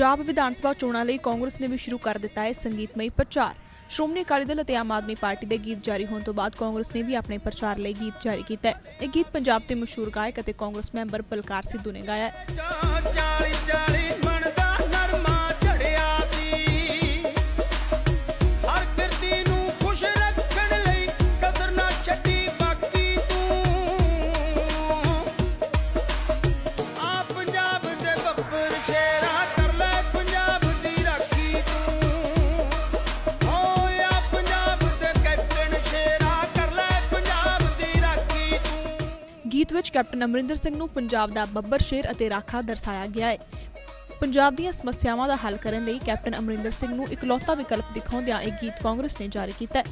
ਪੰਜਾਬ ਵਿਧਾਨ ਸਭਾ ਚੋਣਾਂ ਲਈ ਕਾਂਗਰਸ ਨੇ ਵੀ ਸ਼ੁਰੂ ਕਰ ਦਿੱਤਾ ਹੈ ਸੰਗੀਤਮਈ ਪ੍ਰਚਾਰ। ਸ਼੍ਰੋਮਣੀ ਅਕਾਲੀ ਦਲ ਅਤੇ ਆਮ ਆਦਮੀ ਪਾਰਟੀ ਦੇ ਗੀਤ ਜਾਰੀ ਹੋਣ ਤੋਂ ਬਾਅਦ ਕਾਂਗਰਸ ਨੇ ਵੀ ਆਪਣੇ ਪ੍ਰਚਾਰ ਲਈ ਗੀਤ ਜਾਰੀ ਕੀਤਾ ਹੈ। ਇਹ ਗੀਤ ਪੰਜਾਬ ਦੇ ਮਸ਼ਹੂਰ ਗਾਇਕ ਅਤੇ ਕਾਂਗਰਸ ਮੈਂਬਰ ਬਲਕਾਰ ਸਿੱਧੂ ਨੇ ਗਾਇਆ ਹੈ। ਗੀਤ ਵਿੱਚ ਕੈਪਟਨ ਅਮਰਿੰਦਰ ਸਿੰਘ ਨੂੰ ਪੰਜਾਬ ਦਾ ਬੱਬਰ ਸ਼ੇਰ ਅਤੇ ਰਾਖਾ ਦਰਸਾਇਆ ਗਿਆ ਹੈ। ਪੰਜਾਬ ਦੀਆਂ ਸਮੱਸਿਆਵਾਂ ਦਾ ਹੱਲ ਕਰਨ ਲਈ ਕੈਪਟਨ ਅਮਰਿੰਦਰ ਸਿੰਘ ਨੂੰ ਇਕਲੌਤਾ ਵਿਕਲਪ ਦਿਖਾਉਂਦਿਆਂ ਇਹ ਗੀਤ ਕਾਂਗਰਸ ਨੇ ਜਾਰੀ ਕੀਤਾ ਹੈ।